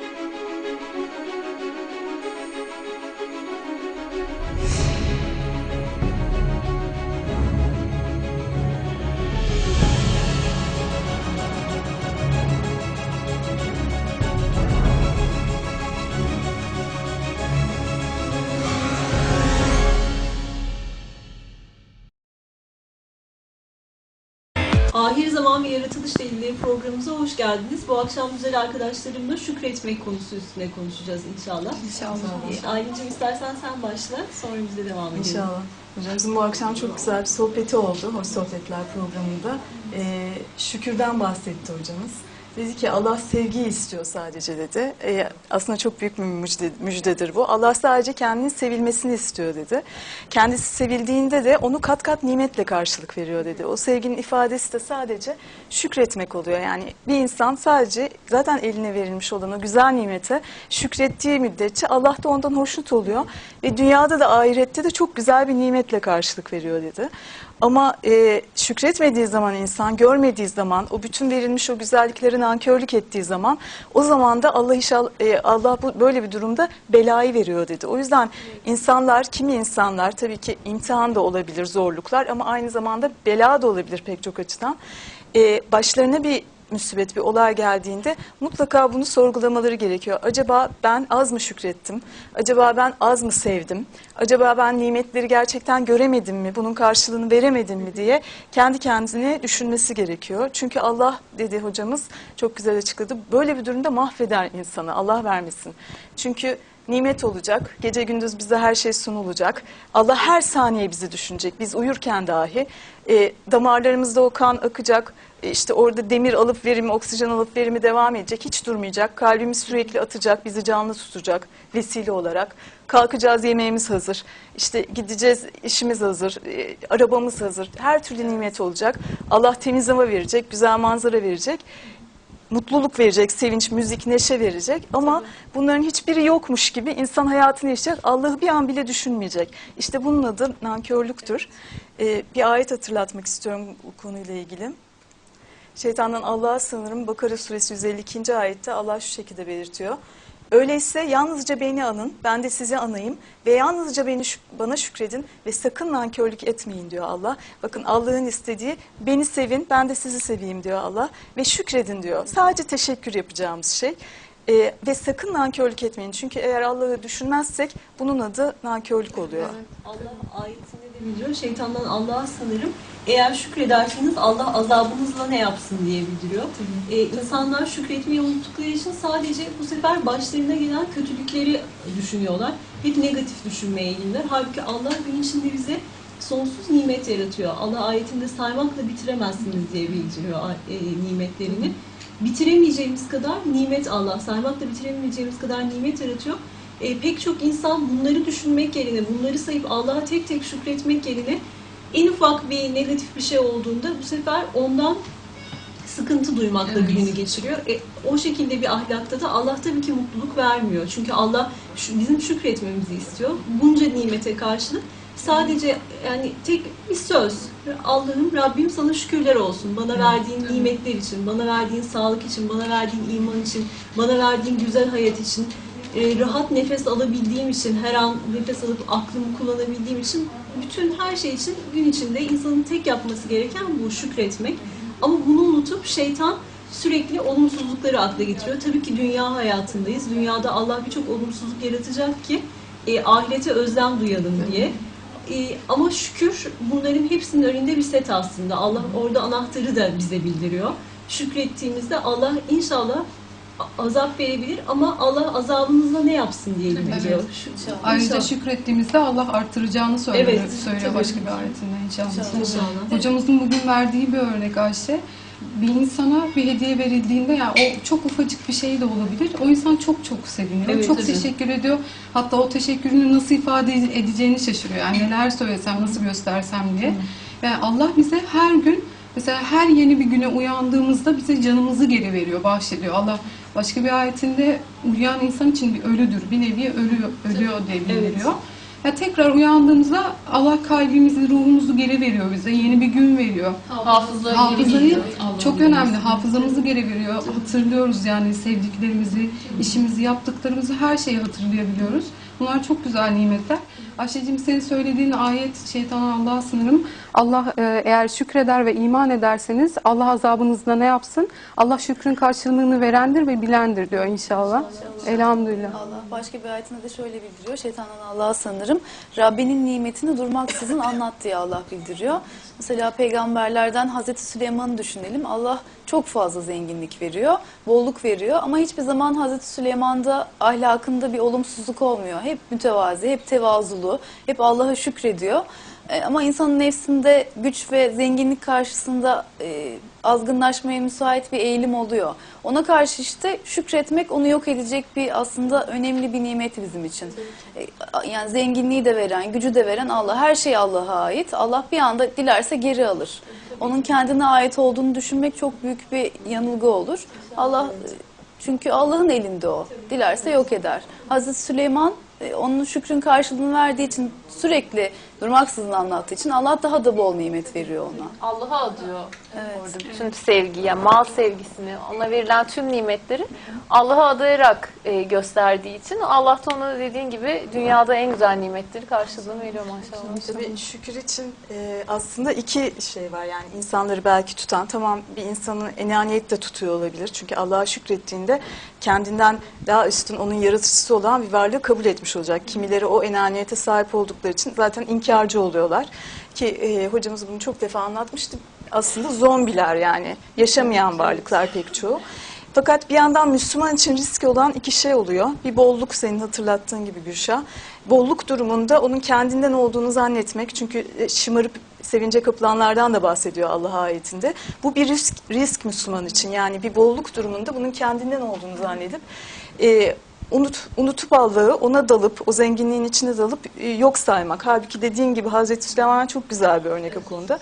なるほど。Ve Yaratılışla ilgili programımıza hoş geldiniz. Bu akşam güzel arkadaşlarımla şükretmek konusu üstüne konuşacağız inşallah. İnşallah. Aylin'cim istersen sen başla, sonra biz de devam edelim. İnşallah. Hocamızın bu akşam çok güzel bir sohbeti oldu. Hoş Sohbetler programında. Ee, şükürden bahsetti hocamız. Dedi ki Allah sevgiyi istiyor sadece dedi. Ee, aslında çok büyük bir müjde, müjdedir bu. Allah sadece kendinin sevilmesini istiyor dedi. Kendisi sevildiğinde de onu kat kat nimetle karşılık veriyor dedi. O sevginin ifadesi de sadece şükretmek oluyor. Yani bir insan sadece zaten eline verilmiş olan o güzel nimete şükrettiği müddetçe Allah da ondan hoşnut oluyor. Ve dünyada da ahirette de çok güzel bir nimetle karşılık veriyor dedi. Ama e, şükretmediği zaman insan, görmediği zaman, o bütün verilmiş o güzelliklerin nankörlük ettiği zaman o zaman da Allah inşallah e, Allah bu böyle bir durumda belayı veriyor dedi. O yüzden insanlar, kimi insanlar tabii ki imtihan da olabilir, zorluklar ama aynı zamanda bela da olabilir pek çok açıdan. E, başlarına bir müsibet bir olay geldiğinde mutlaka bunu sorgulamaları gerekiyor. Acaba ben az mı şükrettim? Acaba ben az mı sevdim? Acaba ben nimetleri gerçekten göremedim mi? Bunun karşılığını veremedim mi diye kendi kendine düşünmesi gerekiyor. Çünkü Allah dedi hocamız çok güzel açıkladı. Böyle bir durumda mahveder insanı. Allah vermesin. Çünkü nimet olacak. Gece gündüz bize her şey sunulacak. Allah her saniye bizi düşünecek. Biz uyurken dahi e, damarlarımızda o kan akacak. E, işte orada demir alıp verimi, oksijen alıp verimi devam edecek. Hiç durmayacak. Kalbimiz sürekli atacak, bizi canlı tutacak vesile olarak. Kalkacağız, yemeğimiz hazır. İşte gideceğiz, işimiz hazır, e, arabamız hazır. Her türlü nimet olacak. Allah temiz hava verecek, güzel manzara verecek mutluluk verecek, sevinç, müzik, neşe verecek ama bunların hiçbiri yokmuş gibi insan hayatını yaşayacak, Allah'ı bir an bile düşünmeyecek. İşte bunun adı nankörlüktür. Ee, bir ayet hatırlatmak istiyorum bu konuyla ilgili. Şeytandan Allah'a sığınırım. Bakara suresi 152. ayette Allah şu şekilde belirtiyor. Öyleyse yalnızca beni anın, ben de sizi anayım ve yalnızca beni bana şükredin ve sakın nankörlük etmeyin diyor Allah. Bakın Allah'ın istediği beni sevin, ben de sizi seveyim diyor Allah ve şükredin diyor. Sadece teşekkür yapacağımız şey. Ee, ve sakın nankörlük etmeyin. Çünkü eğer Allah'ı düşünmezsek bunun adı nankörlük oluyor. Allah ayetinde de bildiriyor. Şeytandan Allah'a sanırım. Eğer şükrederseniz Allah azabınızla ne yapsın diye bildiriyor. Ee, insanlar şükretmeyi unuttukları için sadece bu sefer başlarına gelen kötülükleri düşünüyorlar. Hep negatif düşünmeye eğilimler. Halbuki Allah gün içinde bize sonsuz nimet yaratıyor. Allah ayetinde saymakla bitiremezsiniz diye bildiriyor e, nimetlerini. Bitiremeyeceğimiz kadar nimet Allah, saymakla bitiremeyeceğimiz kadar nimet yaratıyor. E, pek çok insan bunları düşünmek yerine, bunları sayıp Allah'a tek tek şükretmek yerine en ufak bir negatif bir şey olduğunda bu sefer ondan sıkıntı duymakla Evet. gününü geçiriyor. E, o şekilde bir ahlakta da Allah tabii ki mutluluk vermiyor. Çünkü Allah şu, bizim şükretmemizi istiyor. Bunca nimete karşılık sadece yani tek bir söz. Allah'ım Rabbim sana şükürler olsun. Bana verdiğin nimetler için, bana verdiğin sağlık için, bana verdiğin iman için, bana verdiğin güzel hayat için, e, rahat nefes alabildiğim için, her an nefes alıp aklımı kullanabildiğim için, bütün her şey için gün içinde insanın tek yapması gereken bu şükretmek. Ama bunu unutup şeytan sürekli olumsuzlukları akla getiriyor. Tabii ki dünya hayatındayız. Dünyada Allah birçok olumsuzluk yaratacak ki e, ahirete özlem duyalım diye. E, ama şükür bunların hepsinin önünde bir set aslında. Allah orada anahtarı da bize bildiriyor. Şükrettiğimizde Allah inşallah azap verebilir ama Allah azabınızla ne yapsın diye bildiriyor. Şu- Ayrıca inşallah. şükrettiğimizde Allah arttıracağını söylüyor, Evet, söylüyor tabii. başka bir ayetinde inşallah. İnşallah. Hocamızın bugün verdiği bir örnek Ayşe. Bir insana bir hediye verildiğinde yani o çok ufacık bir şey de olabilir. O insan çok çok seviniyor. Evet, çok tabii. teşekkür ediyor. Hatta o teşekkürünü nasıl ifade edeceğini şaşırıyor. Yani neler söylesem, nasıl göstersem diye. Yani Allah bize her gün mesela her yeni bir güne uyandığımızda bize canımızı geri veriyor, bahşediyor. Allah başka bir ayetinde uyuyan insan için bir ölüdür. Bir nevi ölüyor, ölüyor diye bildiriyor. Ya tekrar uyandığımızda Allah kalbimizi, ruhumuzu geri veriyor bize. Yeni bir gün veriyor. Hafıza Hafızayı çok önemli. Hafızamızı geri veriyor. Hatırlıyoruz yani sevdiklerimizi, işimizi, yaptıklarımızı her şeyi hatırlayabiliyoruz. Bunlar çok güzel nimetler. Ayşe'cim senin söylediğin ayet şeytana Allah'a sınırım. Allah e, eğer şükreder ve iman ederseniz Allah azabınızda ne yapsın? Allah şükrün karşılığını verendir ve bilendir diyor inşallah. Elhamdülillah. Allah başka bir ayetinde de şöyle bildiriyor. Şeytandan Allah'a sanırım. Rabbinin nimetini durmaksızın anlat diye Allah bildiriyor. Mesela peygamberlerden Hazreti Süleyman'ı düşünelim. Allah çok fazla zenginlik veriyor, bolluk veriyor ama hiçbir zaman Hazreti Süleyman'da ahlakında bir olumsuzluk olmuyor. Hep mütevazi, hep tevazulu, hep Allah'a şükrediyor. E, Ama insanın nefsinde güç ve zenginlik karşısında e, azgınlaşmaya müsait bir eğilim oluyor. Ona karşı işte şükretmek onu yok edecek bir aslında önemli bir nimeti bizim için. E, Yani zenginliği de veren, gücü de veren Allah. Her şey Allah'a ait. Allah bir anda dilerse geri alır. Onun kendine ait olduğunu düşünmek çok büyük bir yanılgı olur. Allah e, çünkü Allah'ın elinde o. Dilerse yok eder. Hazreti Süleyman onun şükrün karşılığını verdiği için sürekli durmaksızın anlattığı için Allah daha da bol nimet veriyor ona. Allah'a adıyor Evet. orada bütün sevgiyi, yani mal sevgisini, ona verilen tüm nimetleri Allah'a adayarak e, gösterdiği için Allah da ona dediğin gibi dünyada en güzel nimetleri karşılığını veriyor maşallah. Tabii şükür için e, aslında iki şey var yani insanları belki tutan tamam bir insanın enaniyet de tutuyor olabilir. Çünkü Allah'a şükrettiğinde kendinden daha üstün onun yaratıcısı olan bir varlığı kabul etmiş olacak. Kimileri o enaniyete sahip oldukları için zaten inkarcı oluyorlar. Ki e, hocamız bunu çok defa anlatmıştı. Aslında zombiler yani yaşamayan varlıklar pek çoğu. Fakat bir yandan Müslüman için riski olan iki şey oluyor. Bir bolluk senin hatırlattığın gibi Gülşah. Bolluk durumunda onun kendinden olduğunu zannetmek. Çünkü e, şımarıp sevince kapılanlardan da bahsediyor Allah ayetinde. Bu bir risk, risk Müslüman için. Yani bir bolluk durumunda bunun kendinden olduğunu zannedip e, unut, unutup Allah'ı ona dalıp o zenginliğin içine dalıp e, yok saymak. Halbuki dediğin gibi Hazreti Süleyman çok güzel bir örnek o konuda.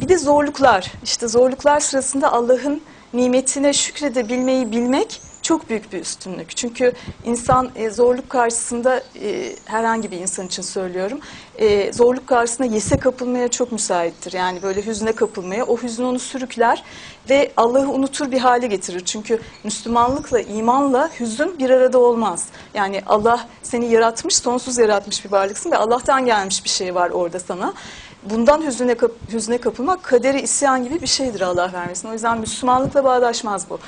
Bir de zorluklar. İşte zorluklar sırasında Allah'ın nimetine şükredebilmeyi bilmek çok büyük bir üstünlük. Çünkü insan e, zorluk karşısında e, herhangi bir insan için söylüyorum. e, zorluk karşısında yese kapılmaya çok müsaittir. Yani böyle hüzne kapılmaya. O hüzün onu sürükler ve Allah'ı unutur bir hale getirir. Çünkü Müslümanlıkla, imanla hüzün bir arada olmaz. Yani Allah seni yaratmış, sonsuz yaratmış bir varlıksın ve Allah'tan gelmiş bir şey var orada sana bundan hüzüne, kap, hüzne kapılmak kaderi isyan gibi bir şeydir Allah vermesin. O yüzden Müslümanlıkla bağdaşmaz bu.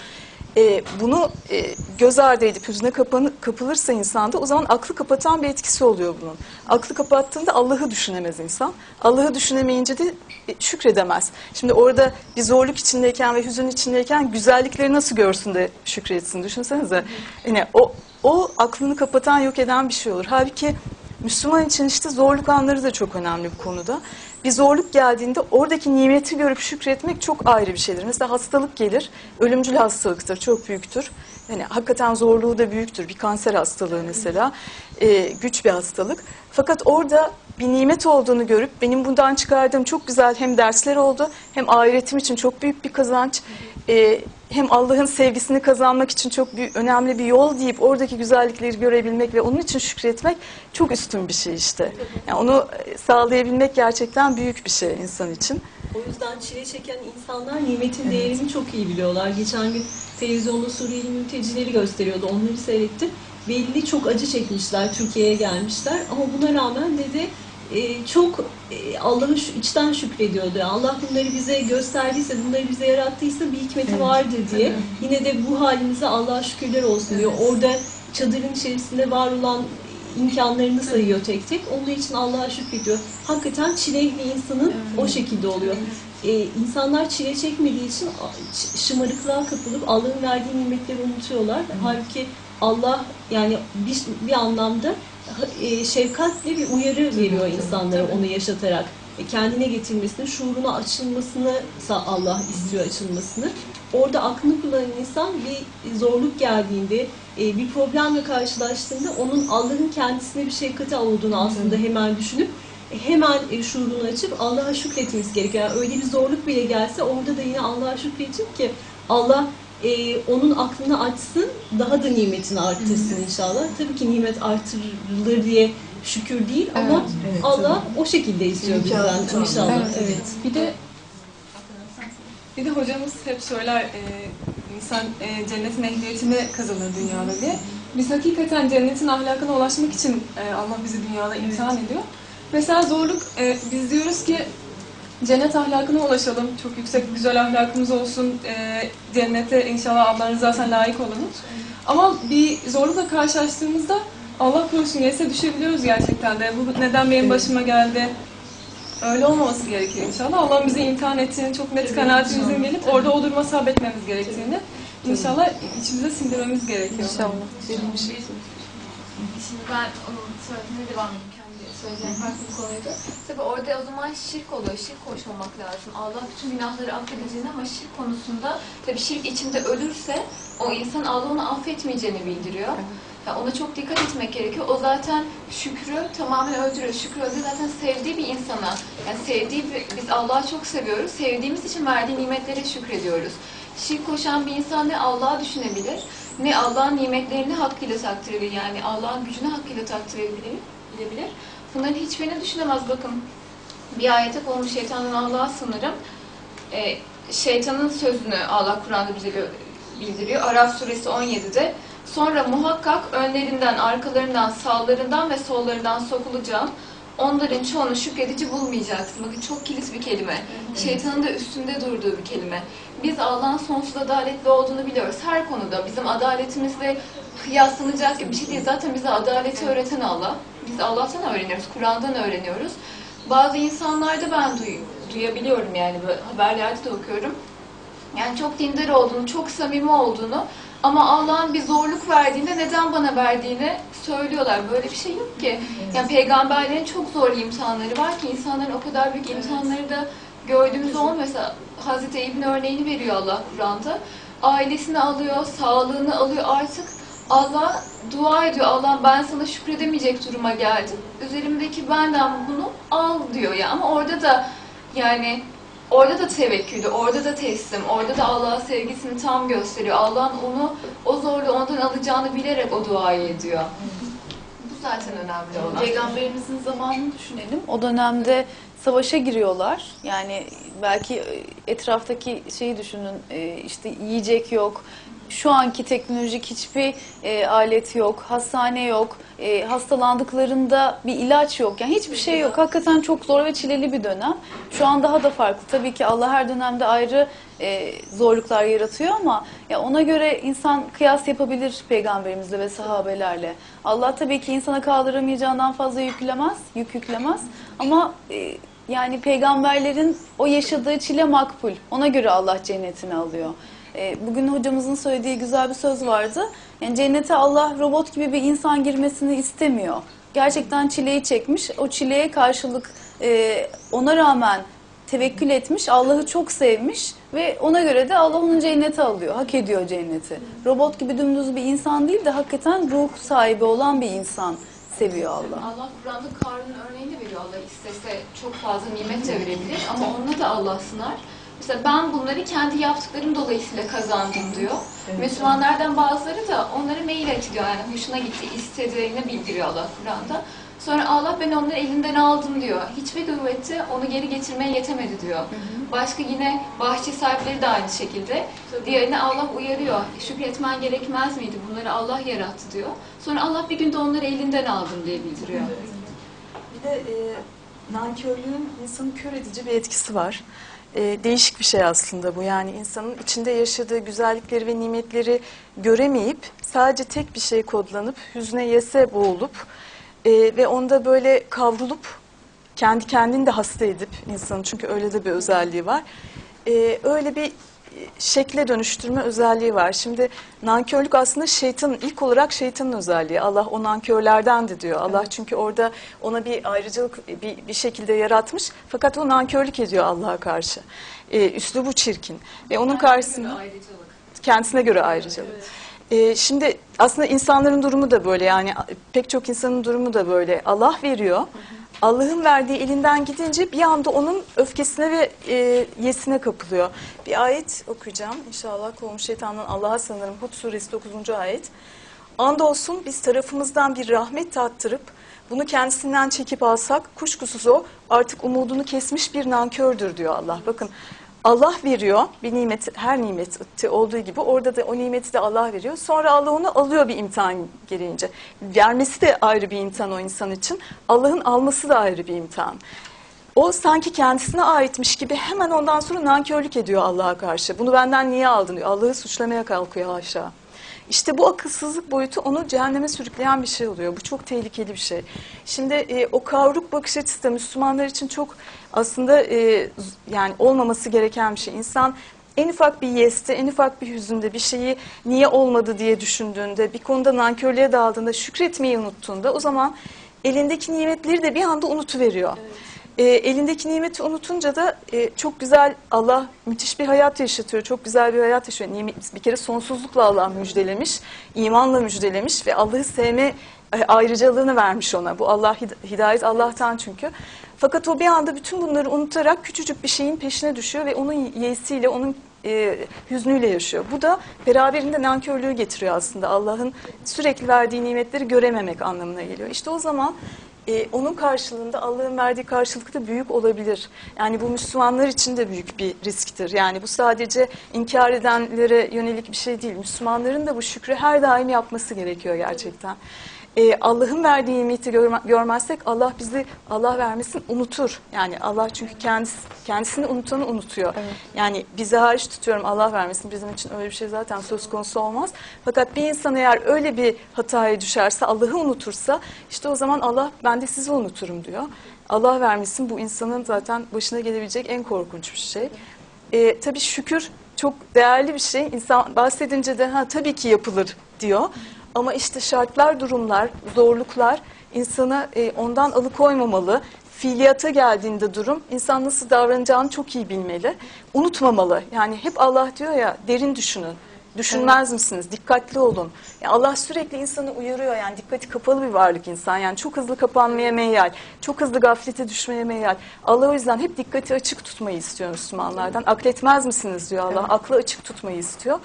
Ee, bunu e, göz ardı edip hüzne kapanı, kapılırsa insanda o zaman aklı kapatan bir etkisi oluyor bunun. Aklı kapattığında Allah'ı düşünemez insan. Allah'ı düşünemeyince de e, şükredemez. Şimdi orada bir zorluk içindeyken ve hüzün içindeyken güzellikleri nasıl görsün de şükretsin düşünsenize. Yani o, o aklını kapatan yok eden bir şey olur. Halbuki Müslüman için işte zorluk anları da çok önemli bu konuda. Bir zorluk geldiğinde oradaki nimeti görüp şükretmek çok ayrı bir şeydir. Mesela hastalık gelir, ölümcül hastalıktır, çok büyüktür. Yani hakikaten zorluğu da büyüktür. Bir kanser hastalığı mesela, e, güç bir hastalık. Fakat orada bir nimet olduğunu görüp benim bundan çıkardığım çok güzel hem dersler oldu hem ahiretim için çok büyük bir kazanç. E, hem Allah'ın sevgisini kazanmak için çok büyük, önemli bir yol deyip oradaki güzellikleri görebilmek ve onun için şükretmek çok üstün bir şey işte. Yani onu e, sağlayabilmek gerçekten büyük bir şey insan için. O yüzden çile çeken insanlar nimetin değerini çok iyi biliyorlar. Geçen gün televizyonda Suriyeli mültecileri gösteriyordu. Onları seyrettim. Belli çok acı çekmişler, Türkiye'ye gelmişler. Ama buna rağmen dedi çok e, Allah'ı şu- içten şükrediyordu. Allah bunları bize gösterdiyse, bunları bize yarattıysa bir hikmeti vardır diye. Yine de bu halimize Allah'a şükürler olsun diyor. Orada çadırın içerisinde var olan imkanlarını sayıyor tek tek. Onun için Allah'a şükrediyor. Hakikaten çilekli insanın o şekilde oluyor. Ee, insanlar çile çekmediği için şımarıklığa kapılıp Allah'ın verdiği nimetleri unutuyorlar. Halbuki Allah yani bir, bir anlamda e, şefkatle bir uyarı veriyor insanlara onu yaşatarak. E, kendine getirmesini, şuuruna açılmasını Allah istiyor açılmasını. Orada aklını kullanan insan bir zorluk geldiğinde, e, bir problemle karşılaştığında onun Allah'ın kendisine bir şefkati olduğunu aslında hemen düşünüp e, hemen şuurunu açıp Allah'a şükretmesi gerekiyor. Yani öyle bir zorluk bile gelse orada da yine Allah'a şükredecek ki Allah e, onun aklını açsın, daha da nimetini arttırsın inşallah. Tabii ki nimet artırılır diye şükür değil Evet, ama evet, Allah o şekilde istiyor bizden inşallah. Evet. Evet. Bir de Bir de hocamız hep söyler e, insan e, cennetin ehliyetini kazanır dünyada diye. Biz hakikaten cennetin ahlakına ulaşmak için e, Allah bizi dünyada imtihan ediyor. Mesela zorluk, e, biz diyoruz ki cennet ahlakına ulaşalım, çok yüksek güzel ahlakımız olsun, e, cennete inşallah Allah'ın rızasına layık olalım. Ama bir zorlukla karşılaştığımızda Allah korusun yese düşebiliyoruz gerçekten de. Bu neden benim başıma geldi? Öyle olmaması gerekiyor inşallah. Allah bizi imtihan ettiğini çok net kanaatimizin gelip orada o duruma sabretmemiz gerektiğini inşallah içimize sindirmemiz gerekiyor. Şimdi ben söylediğine devam edeyim. Kendi söyleyeceğim farklı bir konuydu. Tabii orada o zaman şirk oluyor. Şirk koşmamak lazım. Allah bütün günahları affedeceğini ama şirk konusunda tabii şirk içinde ölürse o insan Allah onu affetmeyeceğini bildiriyor. Ya ona çok dikkat etmek gerekiyor. O zaten şükrü tamamen öldürüyor. Şükrü öldürüyor. Zaten sevdiği bir insana, yani sevdiği bir, biz Allah'ı çok seviyoruz. Sevdiğimiz için verdiği nimetlere şükrediyoruz. Şirk koşan bir insan ne Allah'ı düşünebilir, ne Allah'ın nimetlerini hakkıyla takdir edebilir. Yani Allah'ın gücünü hakkıyla takdir edebilir. bilebilir. Bunların hiçbirini düşünemez. Bakın bir ayete olmuş şeytanın Allah'a sınırım. Ee, şeytanın sözünü Allah Kur'an'da bize bildiriyor. Araf suresi 17'de. Sonra muhakkak önlerinden, arkalarından, sağlarından ve sollarından sokulacağım. Onların çoğunu şükredici bulmayacaksın. Bakın çok kilit bir kelime. Şeytanın da üstünde durduğu bir kelime. Biz Allah'ın sonsuz adaletli olduğunu biliyoruz. Her konuda bizim adaletimizle kıyaslanacak bir şey değil. Zaten bize adaleti öğreten Allah. Biz Allah'tan öğreniyoruz, Kur'an'dan öğreniyoruz. Bazı insanlarda ben duy- duyabiliyorum yani haberlerde de okuyorum. Yani çok dindar olduğunu, çok samimi olduğunu ama Allah'ın bir zorluk verdiğinde neden bana verdiğini söylüyorlar. Böyle bir şey yok ki. Yani peygamberlerin çok zor imtihanları var ki insanların o kadar büyük imtihanları da gördüğümüz olmuyor. Mesela Hazreti Eyüp'ün örneğini veriyor Allah Kur'an'da. Ailesini alıyor, sağlığını alıyor artık. Allah dua ediyor. Allah ben sana şükredemeyecek duruma geldim. Üzerimdeki benden bunu al diyor ya. Ama orada da yani Orada da tevekkülü, orada da teslim, orada da Allah'a sevgisini tam gösteriyor. Allah'ın onu, o zorluğu ondan alacağını bilerek o duayı ediyor. Bu zaten önemli olan. Peygamberimizin zamanını düşünelim. O dönemde savaşa giriyorlar. Yani belki etraftaki şeyi düşünün. e, işte yiyecek yok. Şu anki teknolojik hiçbir e, alet yok. Hastane yok. E, hastalandıklarında bir ilaç yok. Yani hiçbir şey yok. Hakikaten çok zor ve çileli bir dönem. Şu an daha da farklı. Tabii ki Allah her dönemde ayrı e, zorluklar yaratıyor ama ya ona göre insan kıyas yapabilir peygamberimizle ve sahabelerle. Allah tabii ki insana kaldıramayacağından fazla yüklemez, yük yüklemez ama e, yani peygamberlerin o yaşadığı çile makbul. Ona göre Allah cennetini alıyor. E, bugün hocamızın söylediği güzel bir söz vardı. Yani cennete Allah robot gibi bir insan girmesini istemiyor. Gerçekten çileyi çekmiş. O çileye karşılık e, ona rağmen tevekkül etmiş, Allah'ı çok sevmiş ve ona göre de Allah onu cennete alıyor, hak ediyor cenneti. Robot gibi dümdüz bir insan değil de hakikaten ruh sahibi olan bir insan seviyor Allah. Allah Kur'an'da Karun'un örneğini veriyor. Allah istese çok fazla nimet de verebilir ama onunla da Allah sınar. Mesela ben bunları kendi yaptıklarım dolayısıyla kazandım diyor. Müslümanlardan bazıları da onları mail et diyor. Yani hoşuna gitti, istediğini bildiriyor Allah Kur'an'da. Sonra Allah ben onları elinden aldım diyor. Hiçbir kuvveti onu geri getirmeye yetemedi diyor. Başka yine bahçe sahipleri de aynı şekilde. Diğerine Allah uyarıyor. Şükretmen gerekmez miydi? Bunları Allah yarattı diyor. Sonra Allah bir günde onları elinden aldım diye bildiriyor. Bir de e, nankörlüğün insanı kör edici bir etkisi var. E, değişik bir şey aslında bu. Yani insanın içinde yaşadığı güzellikleri ve nimetleri göremeyip sadece tek bir şey kodlanıp hüzne yese boğulup e, ve onda böyle kavrulup kendi kendini de hasta edip insanın çünkü öyle de bir özelliği var. E, öyle bir şekle dönüştürme özelliği var. Şimdi nankörlük aslında şeytanın ilk olarak şeytanın özelliği. Allah o nankörlerden de diyor. Allah çünkü orada ona bir ayrıcalık bir, bir şekilde yaratmış. Fakat o nankörlük ediyor Allah'a karşı. Ee, üslubu çirkin. Ve onun karşısında kendisine göre ayrıcalık. Ee, şimdi aslında insanların durumu da böyle yani pek çok insanın durumu da böyle. Allah veriyor. Allah'ın verdiği elinden gidince bir anda onun öfkesine ve e, yesine kapılıyor. Bir ayet okuyacağım. İnşallah kovmuş şeytandan Allah'a sanırım. Hud suresi 9. ayet. Andolsun biz tarafımızdan bir rahmet tattırıp Bunu kendisinden çekip alsak kuşkusuz o artık umudunu kesmiş bir nankördür diyor Allah. Bakın Allah veriyor bir nimet, her nimeti olduğu gibi orada da o nimeti de Allah veriyor. Sonra Allah onu alıyor bir imtihan gereğince. Vermesi de ayrı bir imtihan o insan için. Allah'ın alması da ayrı bir imtihan. O sanki kendisine aitmiş gibi hemen ondan sonra nankörlük ediyor Allah'a karşı. Bunu benden niye aldın diyor. Allah'ı suçlamaya kalkıyor aşağı. İşte bu akılsızlık boyutu onu cehenneme sürükleyen bir şey oluyor. Bu çok tehlikeli bir şey. Şimdi e, o kavruk bakış açısı da Müslümanlar için çok aslında e, yani olmaması gereken bir şey. İnsan en ufak bir yeste, en ufak bir hüzünde bir şeyi niye olmadı diye düşündüğünde, bir konuda nankörlüğe daldığında, şükretmeyi unuttuğunda o zaman elindeki nimetleri de bir anda unutuveriyor. E, elindeki nimeti unutunca da e, çok güzel Allah müthiş bir hayat yaşatıyor. Çok güzel bir hayat yaşıyor. Nimet- Bir kere sonsuzlukla Allah müjdelemiş, imanla müjdelemiş ve Allah'ı sevme e, ayrıcalığını vermiş ona. Bu Allah hid- hidayet Allah'tan çünkü. Fakat o bir anda bütün bunları unutarak küçücük bir şeyin peşine düşüyor ve onun yesiyle, onun e, hüznüyle yaşıyor. Bu da beraberinde nankörlüğü getiriyor aslında. Allah'ın sürekli verdiği nimetleri görememek anlamına geliyor. İşte o zaman e, onun karşılığında Allah'ın verdiği karşılık da büyük olabilir. Yani bu Müslümanlar için de büyük bir risktir. Yani bu sadece inkar edenlere yönelik bir şey değil. Müslümanların da bu şükrü her daim yapması gerekiyor gerçekten. E, Allah'ın verdiği nimeti görme- görmezsek Allah bizi Allah vermesin unutur. Yani Allah çünkü kendisi, kendisini unutanı unutuyor. Yani bizi hariç tutuyorum Allah vermesin bizim için öyle bir şey zaten söz konusu olmaz. Fakat bir insan eğer öyle bir hataya düşerse Allah'ı unutursa işte o zaman Allah ben de sizi unuturum diyor. Allah vermesin bu insanın zaten başına gelebilecek en korkunç bir şey. E, tabii şükür çok değerli bir şey. İnsan bahsedince de ha tabii ki yapılır diyor. Ama işte şartlar, durumlar, zorluklar insana e, ondan alıkoymamalı. Fiiliyata geldiğinde durum insan nasıl davranacağını çok iyi bilmeli. Unutmamalı. Yani hep Allah diyor ya derin düşünün. Düşünmez misiniz? Dikkatli olun. Yani Allah sürekli insanı uyarıyor. Yani dikkati kapalı bir varlık insan. Yani çok hızlı kapanmaya meyal. Çok hızlı gaflete düşmeye meyal. Allah o yüzden hep dikkati açık tutmayı istiyor Müslümanlardan. Akletmez misiniz diyor Allah. Aklı açık tutmayı istiyor.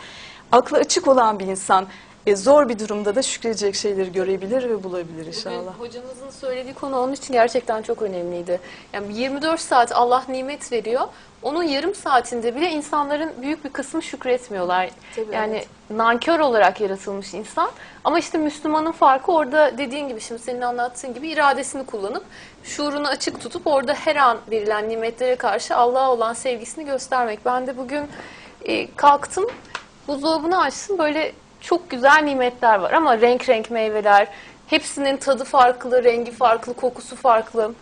Aklı açık olan bir insan e, zor bir durumda da şükredecek şeyleri görebilir ve bulabilir inşallah. Bugün hocamızın söylediği konu onun için gerçekten çok önemliydi. Yani 24 saat Allah nimet veriyor. Onun yarım saatinde bile insanların büyük bir kısmı şükretmiyorlar. Tabii, yani nankör olarak yaratılmış insan. Ama işte Müslümanın farkı orada dediğin gibi şimdi senin anlattığın gibi iradesini kullanıp şuurunu açık tutup orada her an verilen nimetlere karşı Allah'a olan sevgisini göstermek. Ben de bugün e, kalktım buzdolabını açtım böyle çok güzel nimetler var ama renk renk meyveler hepsinin tadı farklı, rengi farklı, kokusu farklı.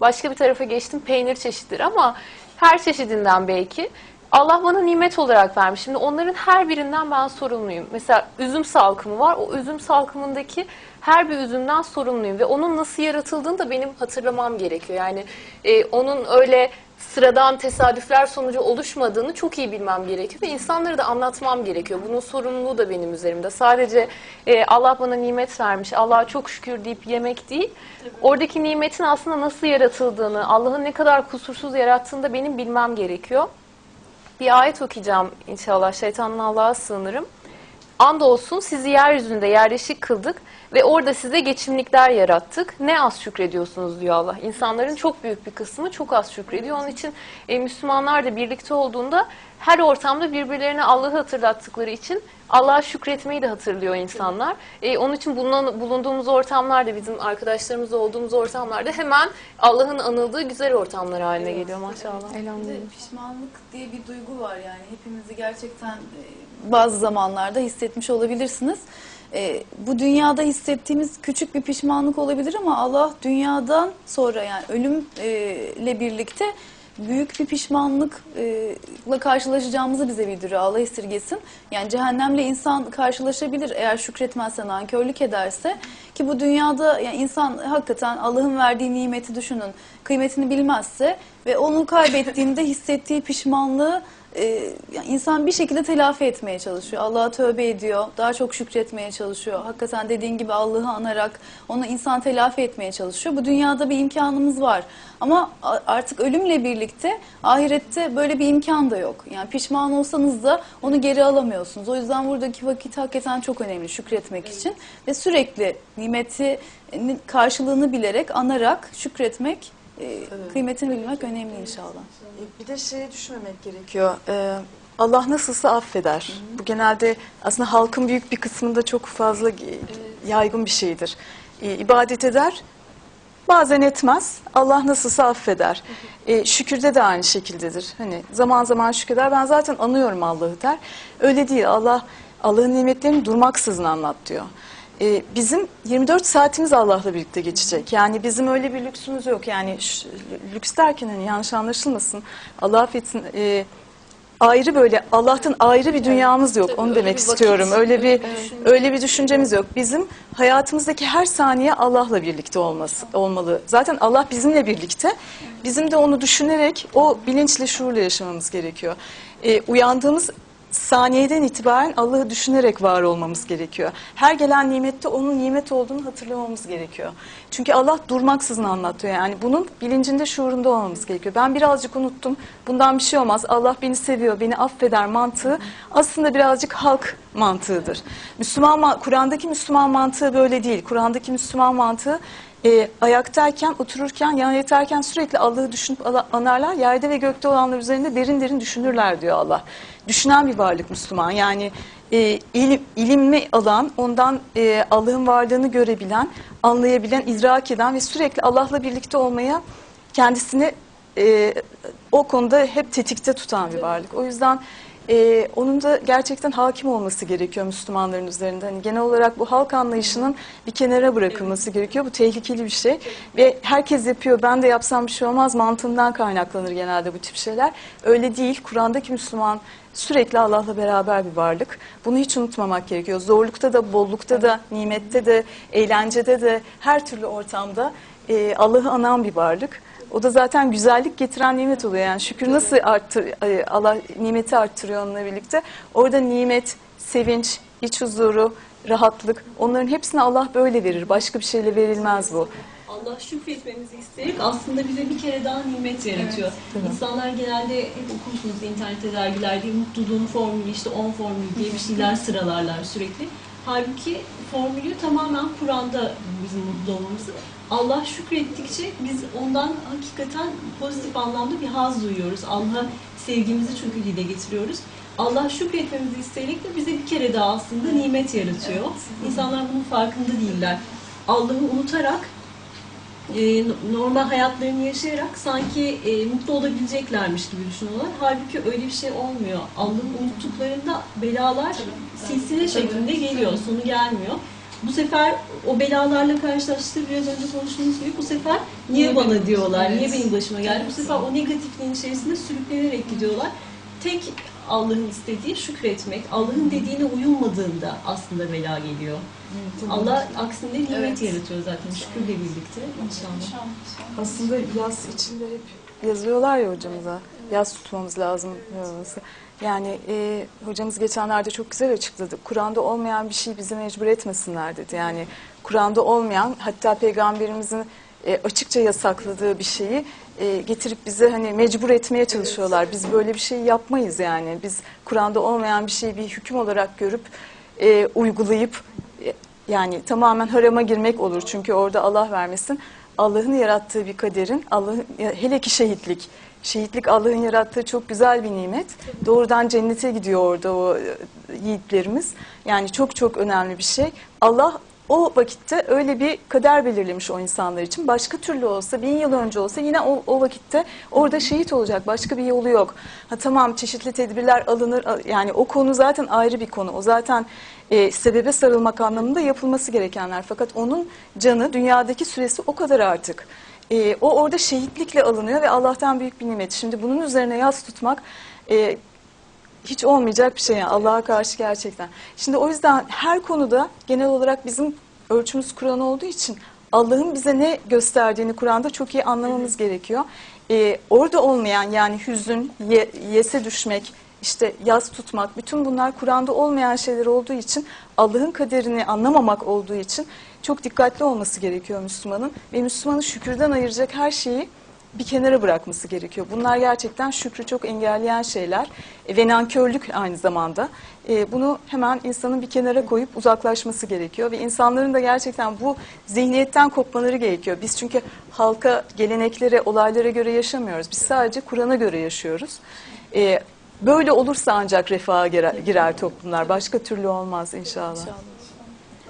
Başka bir tarafa geçtim peynir çeşitleri ama her çeşidinden belki. Allah bana nimet olarak vermiş. Şimdi onların her birinden ben sorumluyum. Mesela üzüm salkımı var. O üzüm salkımındaki her bir üzümden sorumluyum. Ve onun nasıl yaratıldığını da benim hatırlamam gerekiyor. Yani e, onun öyle sıradan tesadüfler sonucu oluşmadığını çok iyi bilmem gerekiyor. Ve insanları da anlatmam gerekiyor. Bunun sorumluluğu da benim üzerimde. Sadece e, Allah bana nimet vermiş, Allah'a çok şükür deyip yemek değil. Oradaki nimetin aslında nasıl yaratıldığını, Allah'ın ne kadar kusursuz yarattığını da benim bilmem gerekiyor. Bir ayet okuyacağım inşallah. Şeytanın Allah'a sığınırım. Andolsun sizi yeryüzünde yerleşik kıldık ve orada size geçimlikler yarattık. Ne az şükrediyorsunuz diyor Allah. İnsanların çok büyük bir kısmı çok az şükrediyor. Onun için e, Müslümanlar da birlikte olduğunda her ortamda birbirlerine Allah'ı hatırlattıkları için Allah'a şükretmeyi de hatırlıyor insanlar. E, onun için bulunan, bulunduğumuz ortamlarda bizim arkadaşlarımız olduğumuz ortamlarda hemen Allah'ın anıldığı güzel ortamlar haline geliyor maşallah. Elhamdülillah. Pişmanlık diye bir duygu var yani hepimizi gerçekten e, bazı zamanlarda hissetmiş olabilirsiniz. E, bu dünyada hissettiğimiz küçük bir pişmanlık olabilir ama Allah dünyadan sonra yani ölümle birlikte büyük bir pişmanlıkla karşılaşacağımızı bize bildiriyor. Allah esirgesin. Yani cehennemle insan karşılaşabilir eğer şükretmezse, nankörlük ederse. Ki bu dünyada yani insan hakikaten Allah'ın verdiği nimeti düşünün. Kıymetini bilmezse ve onu kaybettiğinde hissettiği pişmanlığı e, insan bir şekilde telafi etmeye çalışıyor. Allah'a tövbe ediyor, daha çok şükretmeye çalışıyor. Hakikaten dediğin gibi Allah'ı anarak onu insan telafi etmeye çalışıyor. Bu dünyada bir imkanımız var. Ama artık ölümle birlikte ahirette böyle bir imkan da yok. Yani pişman olsanız da onu geri alamıyorsunuz. O yüzden buradaki vakit hakikaten çok önemli şükretmek için. Ve sürekli nimeti karşılığını bilerek, anarak şükretmek, e, kıymetini bilmek önemli inşallah. E, Bir de şeyi düşünmemek gerekiyor. Ee, Allah nasılsa affeder. Bu genelde aslında halkın büyük bir kısmında çok fazla e, yaygın bir şeydir. Ee, ibadet eder, bazen etmez. Allah nasılsa affeder. Ee, şükürde de aynı şekildedir. Hani zaman zaman şükreder. Ben zaten anıyorum Allah'ı der. Öyle değil. Allah Allah'ın nimetlerini durmaksızın anlat diyor. Ee, bizim 24 saatimiz Allah'la birlikte geçecek. Yani bizim öyle bir lüksümüz yok. Yani lüks derken hani yanlış anlaşılmasın. Allah affetsin. e, ayrı böyle Allah'tan ayrı bir dünyamız yok. Tabii, Onu demek bir vakit, istiyorum. Öyle bir öyle bir düşünce. öyle bir düşüncemiz yok. Bizim hayatımızdaki her saniye Allah'la birlikte olması olmalı. Zaten Allah bizimle birlikte. Bizim de onu düşünerek o bilinçle şuurla yaşamamız gerekiyor. Ee, uyandığımız saniyeden itibaren Allah'ı düşünerek var olmamız gerekiyor. Her gelen nimette onun nimet olduğunu hatırlamamız gerekiyor. Çünkü Allah durmaksızın anlatıyor. Yani bunun bilincinde, şuurunda olmamız gerekiyor. Ben birazcık unuttum. Bundan bir şey olmaz. Allah beni seviyor, beni affeder mantığı aslında birazcık halk mantığıdır. Müslüman ma- Kur'an'daki Müslüman mantığı böyle değil. Kur'an'daki Müslüman mantığı e, ayaktayken, otururken, yan yatarken sürekli Allah'ı düşünüp anarlar. Yerde ve gökte olanlar üzerinde derin derin düşünürler diyor Allah. Düşünen bir varlık Müslüman. Yani e, ilim, ilmi alan, ondan e, Allah'ın varlığını görebilen, anlayabilen, idrak eden ve sürekli Allah'la birlikte olmaya kendisini e, o konuda hep tetikte tutan bir varlık. O yüzden e, onun da gerçekten hakim olması gerekiyor Müslümanların üzerinde. Hani genel olarak bu halk anlayışının bir kenara bırakılması gerekiyor. Bu tehlikeli bir şey ve herkes yapıyor. Ben de yapsam bir şey olmaz mantığından kaynaklanır genelde bu tip şeyler. Öyle değil. Kur'an'daki Müslüman sürekli Allah'la beraber bir varlık. Bunu hiç unutmamak gerekiyor. Zorlukta da, bollukta da, nimette de, eğlencede de, her türlü ortamda e, Allah'ı anan bir varlık. O da zaten güzellik getiren nimet oluyor. Yani şükür nasıl arttır, e, Allah nimeti arttırıyor onunla birlikte. Orada nimet, sevinç, iç huzuru, rahatlık onların hepsini Allah böyle verir. Başka bir şeyle verilmez bu. Allah şükretmemizi isteyerek aslında bize bir kere daha nimet yaratıyor. İnsanlar genelde hep okursunuz internette dergilerde mutluluğun formülü işte 10 formülü diye bir şeyler sıralarlar sürekli. Halbuki formülü tamamen Kur'an'da bizim mutlu olmamızı. Allah şükrettikçe biz ondan hakikaten pozitif anlamda bir haz duyuyoruz. Allah'a sevgimizi çünkü dile getiriyoruz. Allah şükretmemizi isteyerek de bize bir kere daha aslında nimet yaratıyor. İnsanlar bunun farkında değiller. Allah'ı unutarak e, normal hayatlarını yaşayarak sanki e, mutlu olabileceklermiş gibi düşünüyorlar. Halbuki öyle bir şey olmuyor. Allah'ın unuttuklarında belalar silsile şeklinde geliyor, sonu gelmiyor. Bu sefer o belalarla karşılaştığı biraz önce konuştuğumuz gibi bu sefer niye bana diyorlar, niye benim başıma geldi? Bu sefer o negatifliğin içerisinde sürüklenerek gidiyorlar. Tek Allah'ın istediği şükretmek, Allah'ın dediğine uyulmadığında aslında bela geliyor. Allah aksinde nimet Evet. yaratıyor zaten şükürle birlikte inşallah. Aslında yaz içinde hep yazıyorlar ya hocamıza. Yaz tutmamız lazım. yazması. Yani e, hocamız geçenlerde çok güzel açıkladı. Kur'an'da olmayan bir şey bizi mecbur etmesinler dedi. Yani Kur'an'da olmayan hatta peygamberimizin e, açıkça yasakladığı bir şeyi e, getirip bize hani mecbur etmeye çalışıyorlar. Biz böyle bir şey yapmayız yani. Biz Kur'an'da olmayan bir şeyi bir hüküm olarak görüp e, uygulayıp yani tamamen harama girmek olur. Çünkü orada Allah vermesin. Allah'ın yarattığı bir kaderin, Allah'ın hele ki şehitlik. Şehitlik Allah'ın yarattığı çok güzel bir nimet. Doğrudan cennete gidiyor orada o e, yiğitlerimiz. Yani çok çok önemli bir şey. Allah o vakitte öyle bir kader belirlemiş o insanlar için. Başka türlü olsa, bin yıl önce olsa yine o, o vakitte orada şehit olacak. Başka bir yolu yok. Ha tamam çeşitli tedbirler alınır. Yani o konu zaten ayrı bir konu. O zaten e, sebebe sarılmak anlamında yapılması gerekenler. Fakat onun canı, dünyadaki süresi o kadar artık. E, o orada şehitlikle alınıyor ve Allah'tan büyük bir nimet. Şimdi bunun üzerine yas tutmak e, hiç olmayacak bir şey yani Allah'a karşı gerçekten. Şimdi o yüzden her konuda genel olarak bizim ölçümüz Kur'an olduğu için Allah'ın bize ne gösterdiğini Kur'an'da çok iyi anlamamız gerekiyor. e, orada olmayan yani hüzün, ye- yese düşmek, işte yaz tutmak, bütün bunlar Kur'an'da olmayan şeyler olduğu için Allah'ın kaderini anlamamak olduğu için çok dikkatli olması gerekiyor Müslümanın ve Müslümanın şükürden ayıracak her şeyi bir kenara bırakması gerekiyor. Bunlar gerçekten şükrü çok engelleyen şeyler e, ve nankörlük aynı zamanda. E, bunu hemen insanın bir kenara koyup uzaklaşması gerekiyor ve insanların da gerçekten bu zihniyetten kopmaları gerekiyor. Biz çünkü halka, geleneklere, olaylara göre yaşamıyoruz. Biz sadece Kur'an'a göre yaşıyoruz. E, böyle olursa ancak refaha girer, girer toplumlar. Başka türlü olmaz inşallah.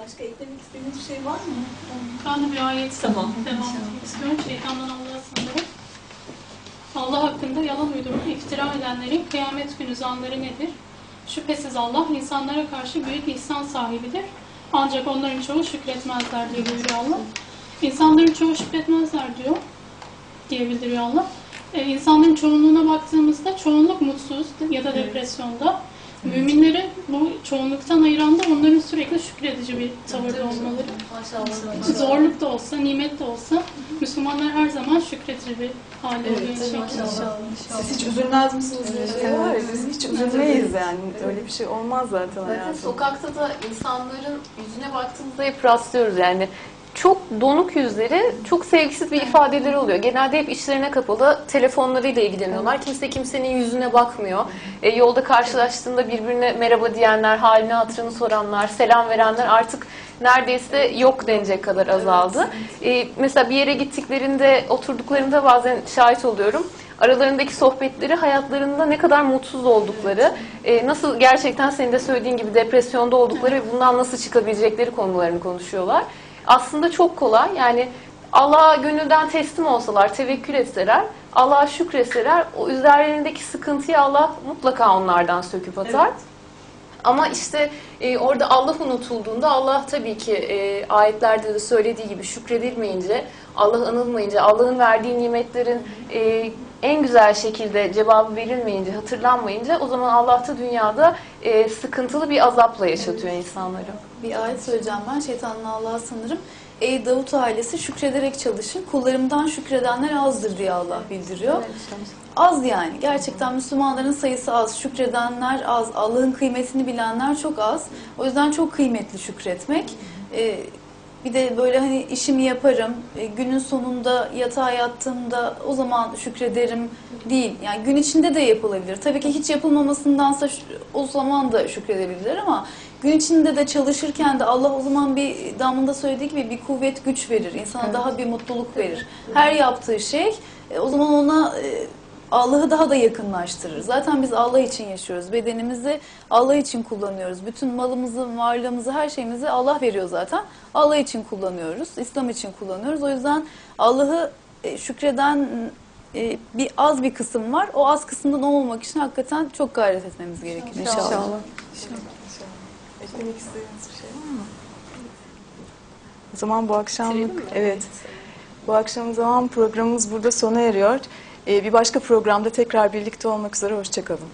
Başka eklemek istediğiniz bir şey var mı? Ben de bir ayet Tamam. etmek istiyorum. Şeytandan Allah'a sığınarak. Allah hakkında yalan uydurup iftira edenlerin kıyamet günü zanları nedir? Şüphesiz Allah insanlara karşı büyük ihsan sahibidir. Ancak onların çoğu şükretmezler diye buyuruyor Allah. İnsanların çoğu şükretmezler diyor diye bildiriyor Allah. Ee, insanların çoğunluğuna baktığımızda çoğunluk mutsuz ya da depresyonda. Müminleri bu çoğunluktan ayıran da onların sürekli şükredici bir tavırda olmaları. Maşallah. Zorluk da olsa, nimet de olsa Müslümanlar her zaman şükredici bir hale oluyor inşallah. Siz hiç üzülmez misiniz? diye şey var ya, biz hiç üzülmeyiz yani. Öyle bir şey olmaz zaten Zaten sokakta da insanların yüzüne baktığımızda hep rastlıyoruz yani. Çok donuk yüzleri, çok sevgisiz bir ifadeleri oluyor. Genelde hep içlerine kapalı, telefonlarıyla ilgileniyorlar. Kimse kimsenin yüzüne bakmıyor. E, yolda karşılaştığında birbirine merhaba diyenler, halini hatırını soranlar, selam verenler artık neredeyse yok denecek kadar azaldı. E, mesela bir yere gittiklerinde, oturduklarında bazen şahit oluyorum aralarındaki sohbetleri hayatlarında ne kadar mutsuz oldukları, e, nasıl gerçekten senin de söylediğin gibi depresyonda oldukları ve bundan nasıl çıkabilecekleri konularını konuşuyorlar. Aslında çok kolay. Yani Allah'a gönülden teslim olsalar, tevekkül etseler, Allah'a şükretseler o üzerlerindeki sıkıntıyı Allah mutlaka onlardan söküp atar. Ama işte e, orada Allah unutulduğunda Allah tabii ki e, ayetlerde de söylediği gibi şükredilmeyince, Allah anılmayınca, Allah'ın verdiği nimetlerin e, en güzel şekilde cevabı verilmeyince, hatırlanmayınca o zaman Allah da dünyada e, sıkıntılı bir azapla yaşatıyor insanları. Bir ayet söyleyeceğim ben şeytanın Allah'a sanırım. Ey Davut ailesi şükrederek çalışın. Kullarımdan şükredenler azdır diye Allah bildiriyor. Az yani. Gerçekten Müslümanların sayısı az. Şükredenler az. Allah'ın kıymetini bilenler çok az. O yüzden çok kıymetli şükretmek. Ee, bir de böyle hani işimi yaparım, e, günün sonunda yatağa yattığımda o zaman şükrederim değil. Yani gün içinde de yapılabilir. Tabii ki hiç yapılmamasındansa o zaman da şükredebilirler ama gün içinde de çalışırken de Allah o zaman bir damında söylediği gibi bir kuvvet güç verir. İnsana daha bir mutluluk verir. Her yaptığı şey e, o zaman ona e, Allah'ı daha da yakınlaştırır. Zaten biz Allah için yaşıyoruz. Bedenimizi Allah için kullanıyoruz. Bütün malımızı, varlığımızı, her şeyimizi Allah veriyor zaten. Allah için kullanıyoruz. İslam için kullanıyoruz. O yüzden Allah'ı e, şükreden bir az bir kısım var. O az kısımdan olmamak için hakikaten çok gayret etmemiz gerekiyor inşallah. Eklemek istediğiniz bir şey var mı? O zaman bu akşamlık evet. Bu akşam zaman programımız burada sona eriyor. Ee, bir başka programda tekrar birlikte olmak üzere hoşçakalın.